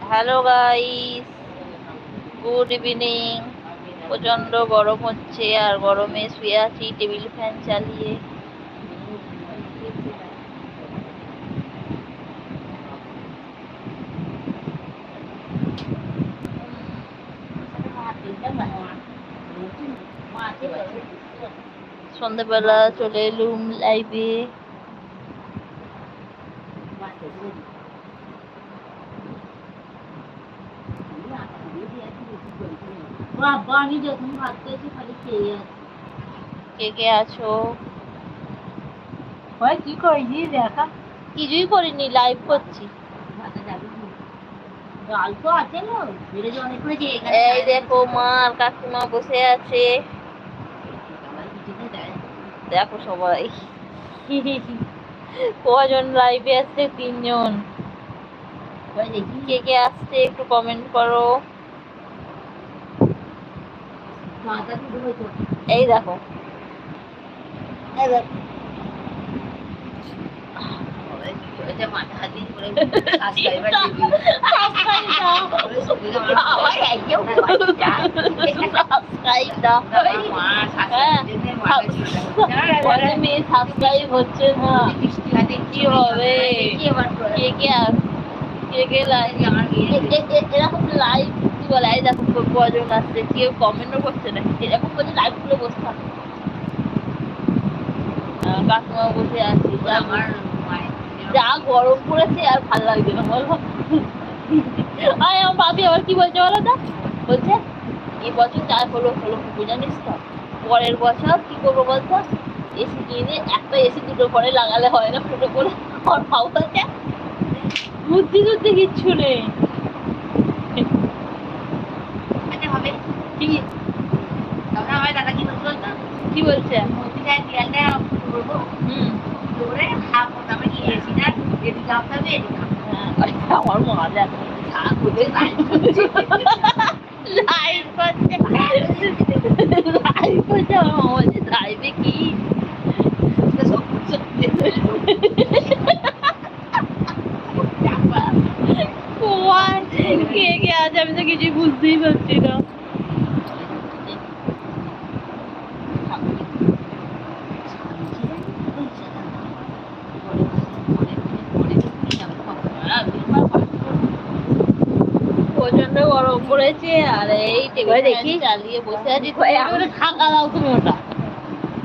Hello guys. Good evening. প্রচণ্ড গরম হচ্ছে আর গরমে শুয়ে আছি টেবিল ফ্যান চালিয়ে। সন্ধ্যাবেলা চলে এলুম লাইভে আমি যখন ভাত খেয়েছি খালি খেয়ে আছি। কে কে আছো? হয় কি করিনি দেখা কিছুই করিনি লাইভ করছি। ডাল আছে না বেড়ে যে অনেক করেছে এই দেখো মা আর কাকিমা বসে আছে। দেখো সবাই। কজন লাইভে আসছে তিনজন। কে কে আসছে একটু কমেন্ট করো। এই দেখো। এই মেয়ে সাবস্ক্রাইব হচ্ছে না কি হবে কে কে কে কে লাইভ এরকম লাইভ বলে এই দেখো কজন আসছে কেউ কমেন্টও করছে না। এরকম করে লাইভ খুলে বসে থাক কাকিমা বসে আছি। যা যা গরম পড়েছে আর ভালো লাগছে না বলো। আয় আমার বাপি আবার কি বলছে বলো তো? বলছে এই বছর যা হলো হলো জানিস তো? পরের বছর কি করব বলতো? এসি কিনে একটা এসি দুটো পরে লাগালে হয় না ফুটো করে। আমার ভাব হচ্ছে বুদ্ধি টুদ্ধি কিচ্ছু নেই। কি? কি বলছে? হুম। জোরে হাফ আমি এসি না এদিকে হ্যাঁ, আমার মজা লাইভ করছে। লাইভ করছে। আমার মজা লাইভে কি কোয়ার কে আছে আমি তো কিছুই বুঝতেই পারছি না। প্রচণ্ড গরম পড়েছে আর এই টেবিল দেখি। চালিয়ে বসে আছি। তুমি ঢাকা দাও তুমি ওটা।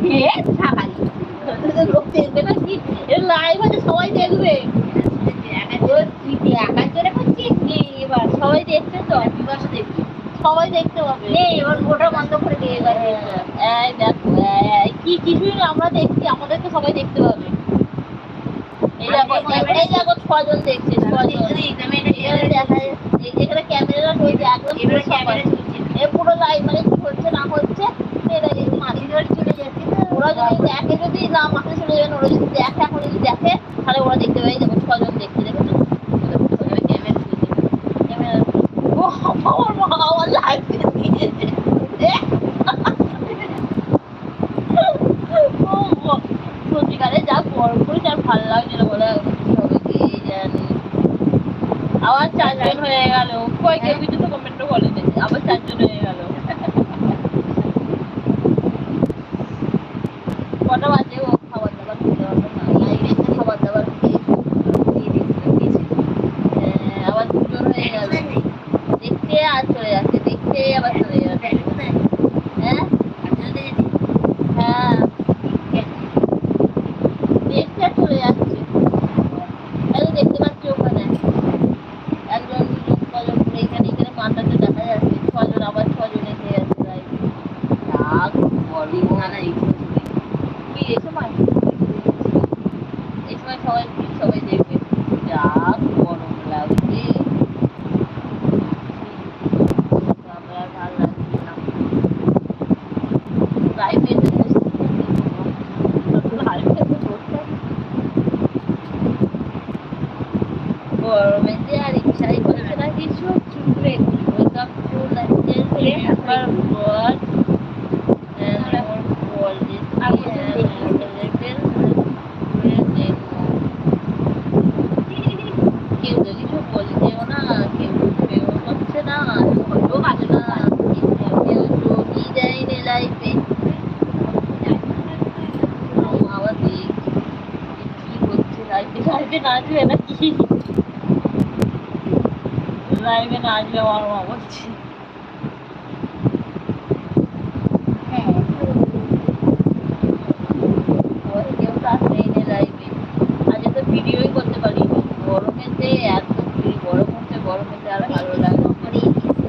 লোক দেখবে না কি? লাইভ আছে সবাই দেখবে। এবার? সবাই দেখছে তো? সবাই দেখতে পাবে। এবার গোটা বন্ধ করে দিয়ে গেছে এই দেখো কি কিছুই আমরা দেখছি আমাদেরকে সবাই দেখতে পাবে। ছজন দেখছে এখানে ক্যামেরা রয়েছে একদম। এ পুরো মানে কি হচ্ছে না হচ্ছে মাটি ধরে চলে যাচ্ছে ওরা সত্যিকারে যা গরম পড়েছে, আর ভালো লাগছে বলে কি হবে কে জানে আবার চারজন হয়ে গেল। কই what about you? নাকি? লাইভে আসলে আমার মা বলছে হ্যাঁ ওই কেউ তো আসেই না লাইভে আজকে তো ভিডিওই করতে পারিনি গরমেতে এত ভিড় গরম হচ্ছে গরমেতে আর ভালো লাগে না। হরে কৃষ্ণ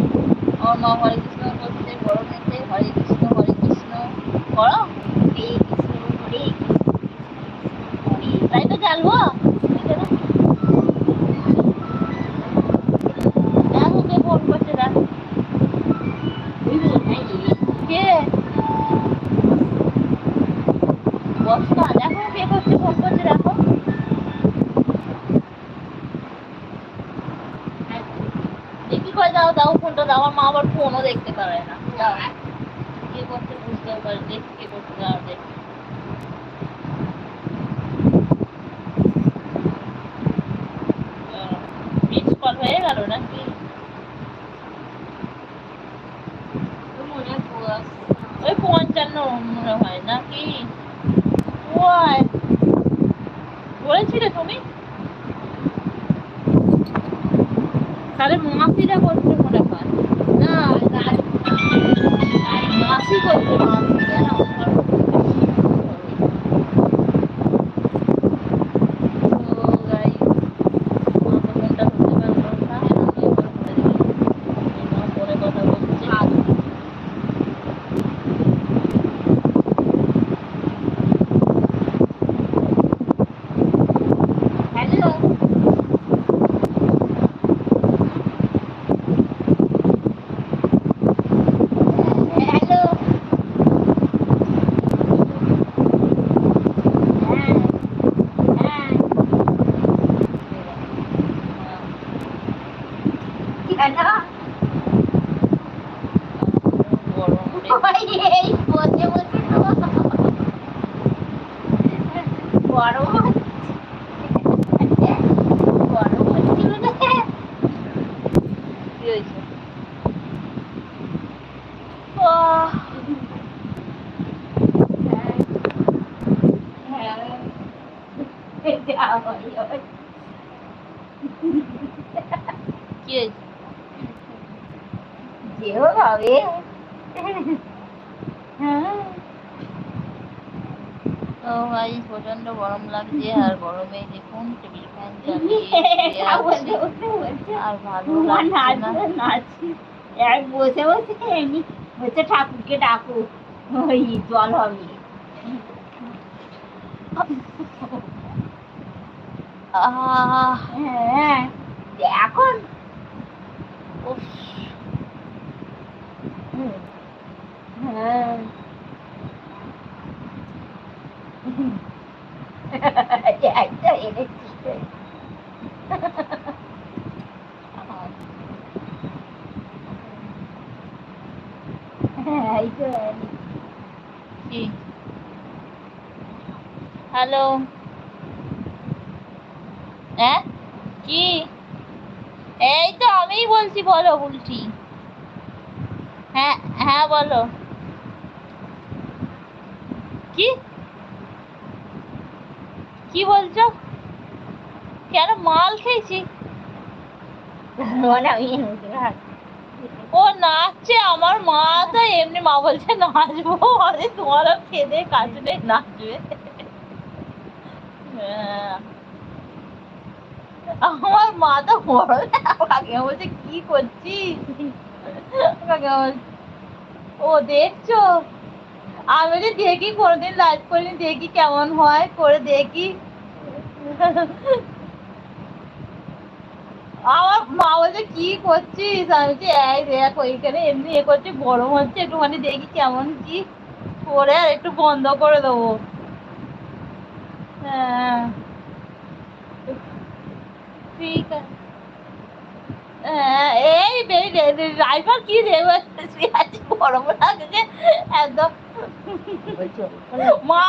আমার মা হরে কৃষ্ণ করছে গরমেতে হরে কৃষ্ণ হরে কৃষ্ণ করো হরে কৃষ্ণ হরে কৃষ্ণ হরে তাই তো জানব দেখো কে ফোন করছে দেখো কে বসকা দেখো কে করছে ফোন করছে দেখো দেখি করে দাও দাও ফোনটা দাও আমার মা আবার ফোনও দেখতে পারে না। দাও কে করছে বুঝতে পারে দেখি কে করছে দাও দেখি কল হয়ে গেল নাকি? মনে ওই পঞ্চান্ন মনে হয় নাকি? বলেছিলে তুমি? তাহলে মাসিরা করছে মনে হয়। না মাসি করছে মাসি জানো? তো guys, আমার তো ফোনটা ধরতে পারল না। আমি এবার করে দিলাম। এই নাও পরে কথা বলছি। হ্যালো হ্যালো হ্যাঁ হ্যাঁ গরম রে। এই গরম হচ্ছে গরম হচ্ছিল না কি হয়েছে? আহ, হ্যাঁ হ্যাঁ যা হয় হয়। কি হয়েছে? যেও হ্যাঁ তো ভাই প্রচণ্ড গরম লাগছে আর গরমে দেখুন টেবিল ফ্যান চালিয়ে আর ভালো লাগছে না। বসে বসে এমনি হচ্ছে ঠাকুরকে ডাকু ওই জল হবে। হ্যাঁ এখন উফ, হ্যাঁ একটা এনেছি হ্যাঁ এই তো এনেছি। কি হ্যালো। হ্যাঁ? কি? এই তো আমিই বলছি বলো উল্টি। হ্যাঁ হ্যাঁ বলো। কি? কি বলছো? কেন মাল খেয়েছি? মানে আমি। ও নাচছে আমার মা তো এমনি মা বলছে নাচবো আরে তোমারও খেদে কাজ নাচবে। হ্যাঁ। আমার মা তো বড় কাকিমা বলছে কি করছিস? কাকিমা বলছে, ও দেখছ? আমি যে দেখি কোনোদিন লাইভ করিনি দেখি কেমন হয় করে দেখি। আমার মা বলছে কি করছিস? আমি বলছি এই দেখ ওইখানে এমনি এ করছে গরম হচ্ছে একটুখানি দেখি কেমন কি করে আর একটু বন্ধ করে দেবো। হ্যাঁ। ঠিক আছে। হ্যাঁ, এই ড্রাইভার কি রে গরম লাগছে একদম। মা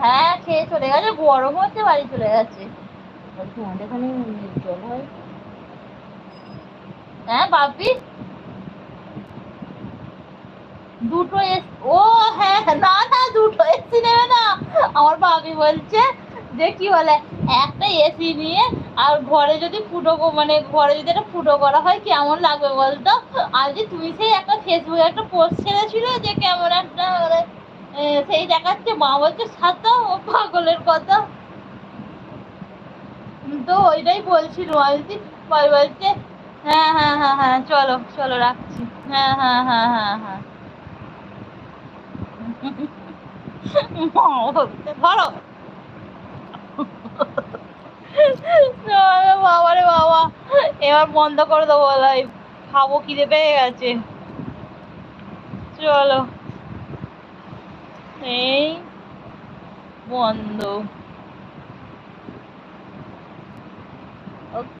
হ্যাঁ খেয়ে চলে গেছে গরম হচ্ছে বাড়ি চলে গেছে বলছি আমাদের এখানে জল হয় দুটো ও হ্যাঁ না না দুটো এসি নেবে না। আমার বাপি বলছে যে কি বলে একটা এসি নিয়ে আর ঘরে যদি ফুটো মানে ঘরে যদি একটা ফুটো করা হয় কেমন লাগবে বলতো? আর যে তুমি সেই একটা ফেসবুকে একটা পোস্ট ছেড়েছিল যে কেমন একটা মানে, সেই দেখাচ্ছে। মা বলছে সাতা ও পাগলের কথা। তো ওইটাই বলছিল। আমি বলছে হ্যাঁ হ্যাঁ হ্যাঁ হ্যাঁ চলো চলো, রাখছি। হ্যাঁ হ্যাঁ হ্যাঁ হ্যাঁ হ্যাঁ। ধরো। বাবা রে বাবা। এবার বন্ধ করে দেবো লাইভ খাব, খিদে পেয়ে গেছে। চলো। এই বন্ধ।